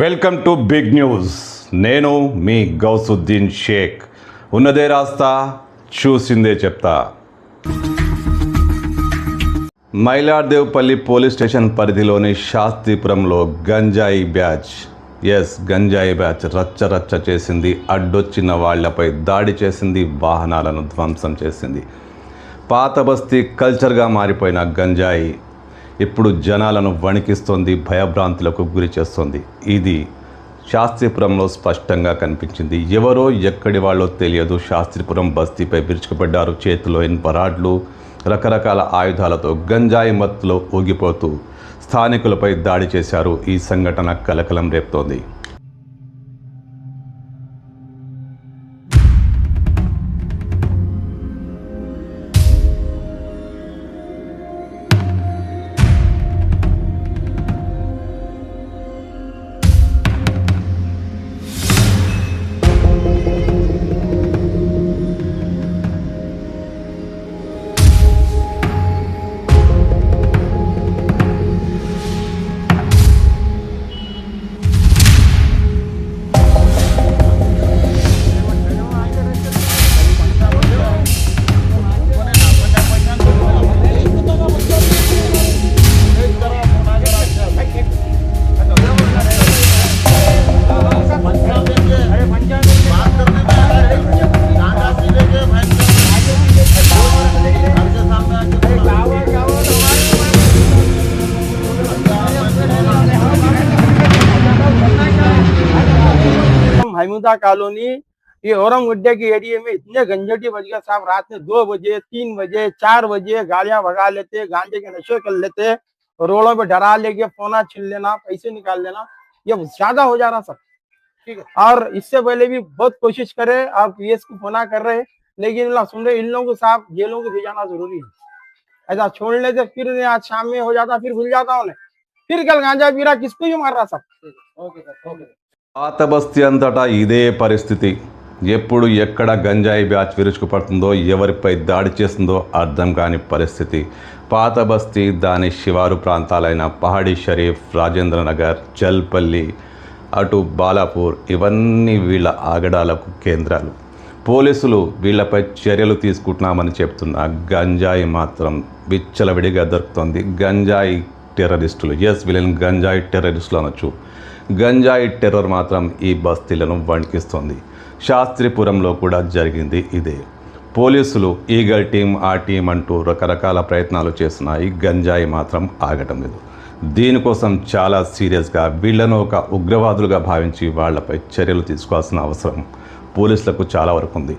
Welcome to big news నేను మీ గౌసుద్దీన్ షేక్. ఉన్నదే రాస్తా చూసిందే చెప్తా. మైలార్దేవ్పల్లి పోలీస్ స్టేషన్ పరిధిలోని శాస్త్రీపురంలో గంజాయి బ్యాచ్. ఎస్ గంజాయి బ్యాచ్ రచ్చ రచ్చ చేసింది అడ్డొచ్చిన వాళ్ళపై దాడి చేసింది వాహనాలను ధ్వంసం చేసింది. పాత బస్తీ కల్చర్గా మారిపోయిన గంజాయి ఇప్పుడు జనాలను వణికిస్తోంది భయభ్రాంతులకు గురి చేస్తోంది. ఇది శాస్త్రీపురంలో స్పష్టంగా కనిపించింది. ఎవరో ఎక్కడి వాళ్ళో తెలియదు. శాస్త్రిపురం బస్తీపై విరుచుకుపడ్డారు. చేతిలో ఇన్పరాడ్లు రకరకాల ఆయుధాలతో గంజాయి మత్తులో ఊగిపోతూ స్థానికులపై దాడి చేశారు. ఈ సంఘటన కలకలం రేపుతోంది. महमूदा कॉलोनी, ये औरंग गुड्डे के एरिया में इतने गंजटी बज गए साहब रात में दो बजे, तीन बजे, चार बजे गाड़ियाँ भगा लेते, गांजे के नशे कर लेते, रोडों पे डरा लेके फोना छीन लेना, पैसे निकाल लेना, ये ज़्यादा हो जा रहा सब। ठीक है। और इससे पहले भी बहुत कोशिश करे और पीएस को फोना कर रहे, लेकिन सुन रहे, इन लोगों को साहब जेलों को भेजाना ज़रूरी है। ऐसा छोड़ने से फिर आज शाम में हो जाता, फिर भूल जाता उन्हें। फिर कल गांजा पी रहा किसको भी मार रहा सब। ओके सर, ओके పాత బస్తీ అంతటా ఇదే పరిస్థితి. ఎప్పుడు ఎక్కడ గంజాయి బ్యాచ్ విరుచుకుపడుతుందో ఎవరిపై దాడి చేస్తుందో అర్థం కాని పరిస్థితి. పాత బస్తీ దాని శివారు ప్రాంతాలైన పహాడీ షరీఫ్ రాజేంద్ర నగర్ జల్పల్లి అటు బాలాపూర్ ఇవన్నీ వీళ్ళ ఆగడాలకు కేంద్రాలు. పోలీసులు వీళ్ళపై చర్యలు తీసుకుంటున్నామని చెప్తున్న. గంజాయి మాత్రం విచ్చలవిడిగా దొరుకుతుంది. గంజాయి టెర్రరిస్టులు. ఎస్ వీళ్ళని గంజాయి టెర్రరిస్టులు అనొచ్చు. గంజాయి టెర్రర్ మాత్రం ఈ బస్తీలను వణికిస్తోంది. శాస్త్రిపురంలో కూడా జరిగింది ఇదే. పోలీసులు ఈగల్ టీం ఆ టీం అంటూ రకరకాల ప్రయత్నాలు చేస్తున్నాయి గంజాయి మాత్రం ఆగటం లేదు. దీనికోసం చాలా సీరియస్గా వీళ్ళను ఒక ఉగ్రవాదులుగా భావించి వాళ్ళపై చర్యలు తీసుకోవాల్సిన అవసరం పోలీసులకు చాలా వరకు ఉంది.